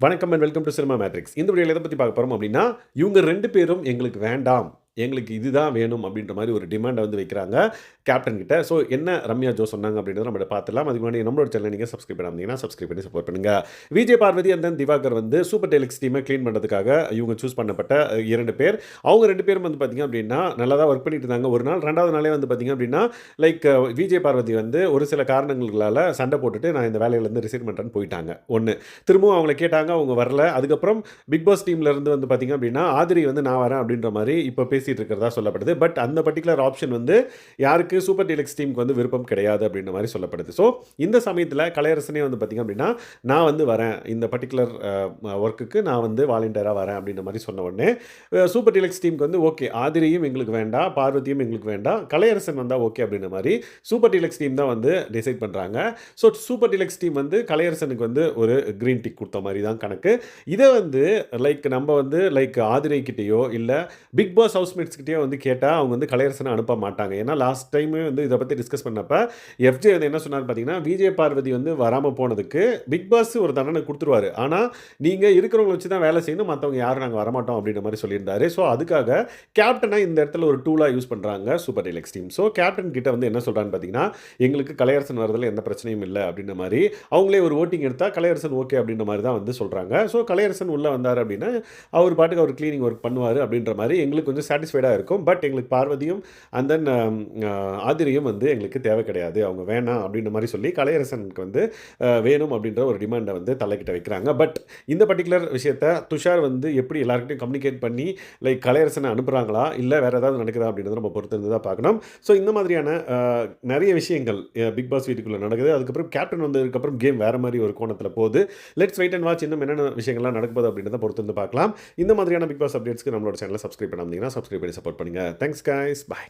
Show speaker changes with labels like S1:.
S1: வணக்கம் and welcome to cinema matrix இந்த வீடியோவில் எதை பற்றி பார்க்க போகிறோம் அப்படின்னா இவங்க ரெண்டு பேரும் எங்களுக்கு வேண்டாம். எங்களுக்கு இதுதான் வேணும் அப்படின்ற மாதிரி ஒரு டிமாண்டை வந்து வைக்கிறாங்க கேப்டன் கிட்ட. ஸோ என்ன ரம்யா ஜோ சொன்னாங்க அப்படின்றத நம்ம பார்த்துலாம் அதுக்கு முன்னாடி நம்மளோட சேனல் நீங்கள் சப்ஸ்கிரைப் பண்ணாமீங்கன்னா சப்ஸ்கிரைப் பண்ணி சப்போர்ட் பண்ணுங்க. விஜய் பார்வதி அண்ட் தென் திவாகர் வந்து சூப்பர் டெலிக்ஸ் டீமை க்ளீன் பண்ணுறதுக்காக இவங்க சூஸ் பண்ணப்பட்ட இரண்டு பேர். அவங்க ரெண்டு பேரும் வந்து பார்த்திங்க அப்படின்னா நல்லா தான் ஒர்க் பண்ணிட்டு இருந்தாங்க. ஒரு நாள் ரெண்டாவது நாளே வந்து பார்த்திங்க அப்படின்னா லைக் விஜய் பார்வதி வந்து ஒரு சில காரணங்களால் சண்டை போட்டுட்டு நான் இந்த வேலையிலேருந்து ரிசைன் பண்ணுறேன்னு போயிட்டாங்க. ஒன்று திரும்பவும் அவங்கள கேட்டாங்க அவங்க வரல. அதுக்கப்புறம் பிக் பாஸ் டீம்லேருந்து வந்து பார்த்திங்க அப்படின்னா ஆதிரி வந்து நான் வரேன் அப்படின்ற மாதிரி இப்போ பேசிகிட்டு இருக்கிறதா சொல்லப்படுது. பட் அந்த பர்டிகுலர் ஆப்ஷன் வந்து யாருக்கு சூப்பர் டீலக்ஸ் டீமுக்கு வந்து விருப்பம் கிடையாது அப்படின்ற மாதிரி சொல்லப்படுது. ஸோ இந்த சமயத்தில் கலையரசனே வந்து பார்த்திங்க அப்படின்னா நான் வந்து வரேன். இந்த பர்டிகுலர் ஒர்க்குக்கு நான் வந்து வாலண்டியராக வரேன் அப்படின்ற மாதிரி சொன்ன உடனே சூப்பர் டீலக்ஸ் டீமுக்கு வந்து ஓகே ஆதிரியும் எங்களுக்கு வேண்டாம் பார்வதியும் எங்களுக்கு வேண்டாம் கலையரசன் வந்தால் ஓகே அப்படின்ற மாதிரி சூப்பர் டீலக்ஸ் டீம் தான் வந்து டிசைட் பண்ணுறாங்க ஸோ சூப்பர் டீலக்ஸ் டீம் வந்து கலையரசனுக்கு வந்து ஒரு க்ரீன் டிக் கொடுத்த மாதிரி தான் கணக்கு. இதை வந்து லைக் நம்ம வந்து லைக் ஆதிரை கிட்டேயோ இல்லை பிக் பாஸ் ஹவுஸ் கிட்டேயோ வந்து கேட்டால் அவங்க வந்து கலையரசனை அனுப்ப மாட்டாங்க. ஏன்னா லாஸ்ட் டைமே வந்து இதை பற்றி டிஸ்கஸ் பண்ணப்ப எஃப்ஜே வந்து என்ன சொன்னார் பார்த்தீங்கன்னா விஜய பார்வதி வந்து வராமல் போனதுக்கு பிக் பாஸ் ஒரு தண்டனை கொடுத்துருவாரு. ஆனால் நீங்கள் இருக்கிறவங்க வச்சு தான் வேலை செய்யணும் மற்றவங்க யாரும் நாங்கள் வரமாட்டோம் அப்படின்ற மாதிரி சொல்லியிருந்தாரு. ஸோ அதுக்காக கேப்டனை இந்த இடத்துல ஒரு டூலாக யூஸ் பண்ணுறாங்க super deluxe team so captain கிட்ட வந்து என்ன சொல்கிறான்னு பார்த்தீங்கன்னா எங்களுக்கு கலையரசன் வரதில் எந்த பிரச்சனையும் இல்லை அப்படின்ற மாதிரி அவங்களே ஒரு ஓட்டிங் எடுத்தால் கலையரசன் ஓகே அப்படின்ற மாதிரி தான் வந்து சொல்கிறாங்க ஸோ கலையரசன் உள்ளே வந்தார் அப்படின்னா அவர் பாட்டுக்கு அவர் க்ளீனிங் ஒர்க் பண்ணுவார் அப்படின்ற மாதிரி எங்களுக்கு கொஞ்சம் சாட்டிஸ்ஃபைடாக இருக்கும். பட் எங்களுக்கு பார்வதியும் அண்ட் தென் um, uh, ஆதிரியும் வந்து எங்களுக்கு தேவை கிடையாது. அவங்க வேணாம் அப்படின்ற மாதிரி சொல்லி கலையரசனுக்கு வந்து uh, வேணும் அப்படின்ற ஒரு டிமாண்டை வந்து தலைக்கிட்ட வைக்கிறாங்க. பட் இந்த பர்டிகுலர் விஷயத்த துஷார் வந்து எப்படி எல்லாருக்கிட்டையும் கம்யூனிகேட் பண்ணி லைக் கலையரசனை அனுப்புகிறாங்களா இல்லை வேறு ஏதாவது நடக்குதா அப்படின்றத நம்ம பொறுத்து இருந்து தான் பார்க்கணும். ஸோ இந்த மாதிரியான uh, நிறைய விஷயங்கள் பிக் பாஸ் வீட்டுக்குள்ளே நடக்குது. அதுக்கப்புறம் கேப்டன் வந்ததுக்கப்புறம் கேம் வேறு மாதிரி ஒரு கோணத்தில் போகுது. லெட்ஸ் வெயிட் அண்ட் வாட்ச் இன்னும் என்னென்ன விஷயங்கள்லாம் நடக்குது அப்படின்றத பொறுத்து இருந்து பார்க்கலாம். இந்த மாதிரியான பிக் பாஸ் அப்டேட்ஸ்க்கு நம்மளோட சேனலை சப்ஸ்கிரைப் பண்ணாமல் சப்ஸ்கிரைப் பண்ணி சப்போர்ட் பண்ணுங்கள் தேங்க்ஸ் காய்ஸ் பாய்